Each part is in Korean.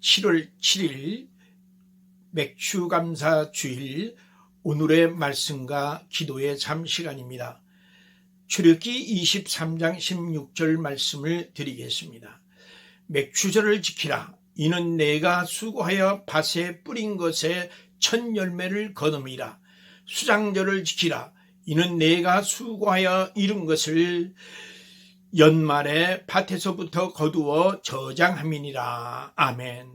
7월 7일 맥추감사 주일 오늘의 말씀과 기도의 잠 시간입니다. 출애기 23장 16절 말씀을 드리겠습니다. 맥추절을 지키라. 이는 내가 수고하여 밭에 뿌린 것에 첫 열매를 거둠이라. 수장절을 지키라. 이는 내가 수고하여 이룬 것을 연말에 밭에서부터 거두어 저장함이니라. 아멘.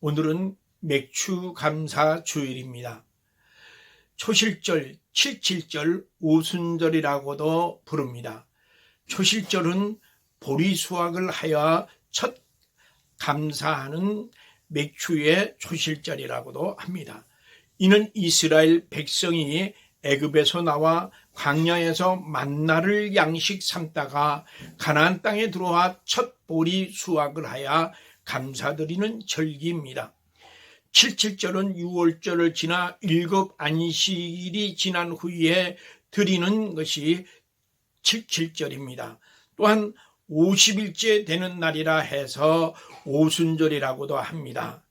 오늘은 맥추 감사 주일입니다. 초실절, 칠칠절, 오순절이라고도 부릅니다. 초실절은 보리 수확을 하여 첫 감사하는 맥추의 초실절이라고도 합니다. 이는 이스라엘 백성이 애굽에서 나와 광야에서 만나를 양식 삼다가 가나안 땅에 들어와 첫 보리 수확을 하여 감사드리는 절기입니다. 칠칠절은 6월절을 지나 일곱 안식일이 지난 후에 드리는 것이 칠칠절입니다. 또한 50일째 되는 날이라 해서 오순절이라고도 합니다.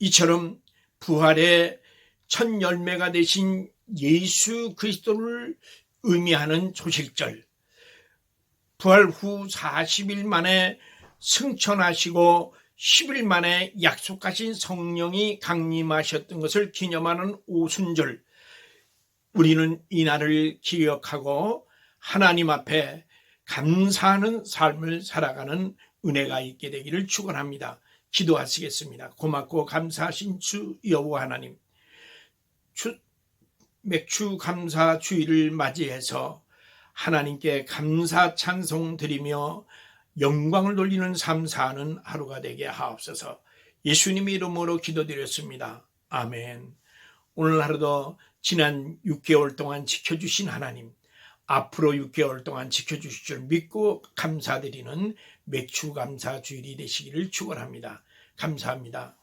이처럼 부활의 첫 열매가 되신 예수 그리스도를 의미하는 초실절. 부활 후 40일 만에 승천하시고 10일 만에 약속하신 성령이 강림하셨던 것을 기념하는 오순절. 우리는 이날을 기억하고 하나님 앞에 감사하는 삶을 살아가는 은혜가 있게 되기를 축원합니다. 기도하시겠습니다. 고맙고 감사하신 주 여호와 하나님. 주, 맥주 감사 주일을 맞이해서 하나님께 감사 찬송 드리며 영광을 돌리는 삶 사는 하루가 되게 하옵소서. 예수님 이름으로 기도드렸습니다. 아멘. 오늘 하루도 지난 6개월 동안 지켜주신 하나님, 앞으로 6개월 동안 지켜주실 줄 믿고 감사드리는 맥주 감사 주일이 되시기를 축원합니다. 감사합니다.